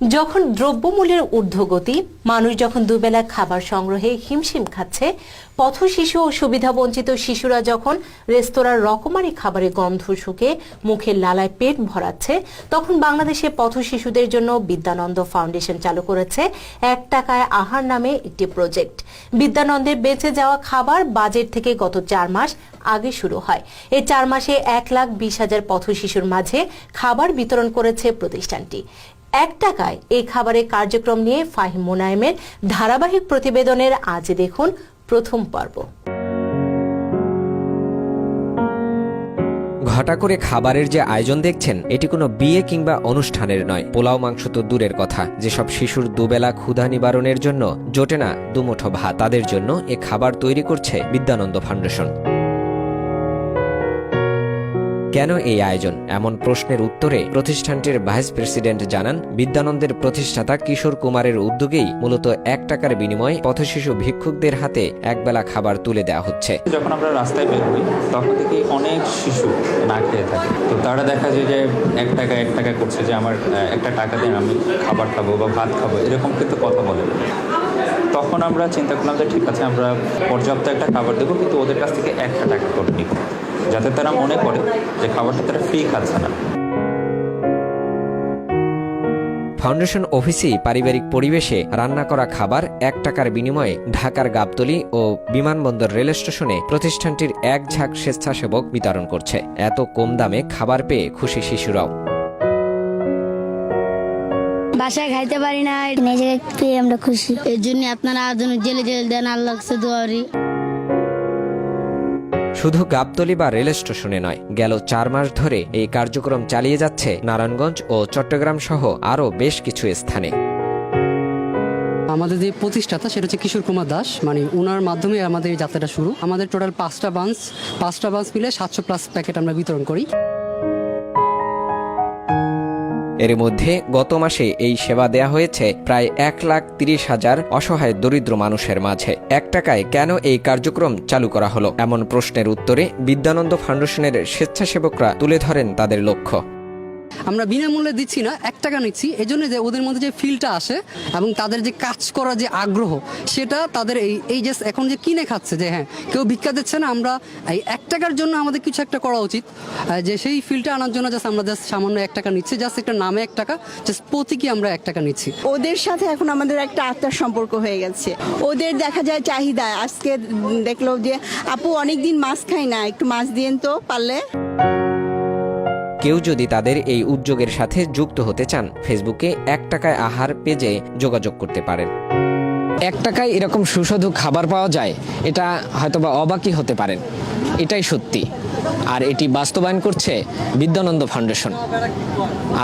যখন দ্রব্যমূল্যের ঊর্ধ্বগতি, মানুষ যখন দুবেলা খাবার সংগ্রহে হিমশিম খাচ্ছে পথ শিশু ও সুবিধাবঞ্চিত শিশুরা যখন রেস্তোরাঁর রকমারি খাবারের গন্ধ শুকে মুখে লালায় পেট ভরাচ্ছে, তখন বাংলাদেশে পথ শিশুদের জন্য বিদ্যানন্দ ফাউন্ডেশন চালু করেছে এক টাকায় আহার নামে একটি প্রজেক্ট। বিদ্যানন্দের বেঁচে যাওয়া খাবার বাজেট থেকে গত চার মাস আগে শুরু হয়। এই চার মাসে এক লাখ বিশ হাজার পথ শিশুর মাঝে খাবার বিতরণ করেছে প্রতিষ্ঠানটি। এক টাকায় এই খাবারের কার্যক্রম নিয়ে ফাহিম মোনায়েমের ধারাবাহিক প্রতিবেদনের আজ দেখুন প্রথম পর্ব। ঘটা করে খাবারের যে আয়োজন দেখছেন, এটি কোনো বিয়ে কিংবা অনুষ্ঠানের নয়। পোলাও মাংস তো দূরের কথা। যেসব শিশুর দুবেলা ক্ষুধা নিবারণের জন্য জোটে না দুমুঠো ভাত, তাদের জন্য এ খাবার তৈরি করছে বিদ্যানন্দ ফাউন্ডেশন। কেন এই আয়োজন? এমন প্রশ্নের উত্তরে প্রতিষ্ঠানটির ভাইস প্রেসিডেন্ট জানান, বিদ্যানন্দের প্রতিষ্ঠাতা কিশোর কুমারের উদ্যোগেই মূলত এক টাকার বিনিময়ে পথশিশু ভিক্ষুকদের হাতে একবেলা খাবার তুলে দেওয়া হচ্ছে। যখন আমরা রাস্তায় বের হই, তখন থেকে অনেক শিশু না খেয়ে থাকে। তো তারা দেখা যায় যে এক টাকা এক টাকা করছে যে আমার একটা টাকা দিন আমি খাবার খাব বা ভাত খাব, এরকম কিন্তু কথা বলে তখন আমরা চিন্তা করলাম যে ঠিক আছে, আমরা পর্যাপ্ত একটা খাবার দেবো, কিন্তু ওদের কাছ থেকে একটা টাকা করে নিব। যাতে তারা মনে করে যে খাবারটা তারা ফ্রি খাচ্ছে না। ফাউন্ডেশন অফিসেই পারিবারিক পরিবেশে রান্না করা খাবার এক টাকার বিনিময়ে ঢাকার গাবতলী ও বিমানবন্দর রেল স্টেশনে প্রতিষ্ঠানটির এক ঝাঁক স্বেচ্ছাসেবক বিতরণ করছে। এত কম দামে খাবার পেয়ে খুশি শিশুরাও। বাসায় খাইতে পারি না নিজে পেয়ে আমরা খুশি। এর জন্য আপনারা জেলে জেলে দেন আল্লাহ দুয়ারি শুধু গাবতলি বা রেল স্টেশনে নয়, গেল চার মাস ধরে এই কার্যক্রম চালিয়ে যাচ্ছে নারায়ণগঞ্জ ও চট্টগ্রাম সহ আরও বেশ কিছু স্থানে। আমাদের যে প্রতিষ্ঠাতা, সেটা হচ্ছে কিশোর কুমার দাস। মানে ওনার মাধ্যমে আমাদের যাত্রাটা শুরু। আমাদের টোটাল পাঁচটা বান্স পাঁচটা বান্স মিলে সাতশো প্লাস প্যাকেট আমরা বিতরণ করি। এর মধ্যে গত মাসে এই সেবা দেয়া হয়েছে প্রায় এক লাখ তিরিশ হাজার অসহায় দরিদ্র মানুষের মাঝে। এক টাকায় কেন এই কার্যক্রম চালু করা হলো? এমন প্রশ্নের উত্তরে বিদ্যানন্দ ফাউন্ডেশনের স্বেচ্ছাসেবকরা তুলে ধরেন তাদের লক্ষ্য। আমরা বিনামূল্যে দিচ্ছি না, এক টাকা নিচ্ছি। এই জন্য যে ওদের মধ্যে যে ফিলটা আসে এবং তাদের যে কাজ করার যে আগ্রহ, সেটা তাদের এই এই যে এখন যে কিনে খাচ্ছে যে হ্যাঁ কেউ ভিক্ষা দিচ্ছে না, আমরা এই এক টাকার জন্য আমাদের কিছু একটা করা উচিত। যে সেই ফিলটা আনার জন্য জাস্ট আমরা জাস্ট সামান্য এক টাকা নিচ্ছি জাস্ট একটা নামে এক টাকা জাস্ট প্রতীকী আমরা এক টাকা নিচ্ছি। ওদের সাথে এখন আমাদের একটা আত্মার সম্পর্ক হয়ে গেছে। ওদের দেখা যায় চাহিদা, আজকে দেখল যে, আপু অনেক দিন মাছ খাই না, একটু মাছ দিয়েন তো পারলে? কেউ যদি তাদের এই উদ্যোগের সাথে যুক্ত হতে চান ফেসবুকে এক টাকায় আহার পেজে যোগাযোগ করতে পারেন। এক টাকায় এরকম সুস্বাদু খাবার পাওয়া যায়, এটা হয়তোবা অবাকই হতে পারেন। এটাই সত্যি। আর এটি বাস্তবায়ন করছে বিদ্যানন্দ ফাউন্ডেশন।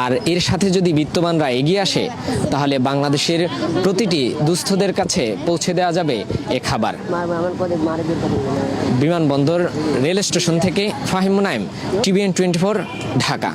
আর এর সাথে যদি বিত্তবানরা এগিয়ে আসে, তাহলে বাংলাদেশের প্রতিটি দুস্থদের কাছে পৌঁছে দেওয়া যাবে এ খাবার। বিমানবন্দর রেল স্টেশন থেকে ফাহিম মুনাইম টিভিএন টোয়েন্টি ঢাকা।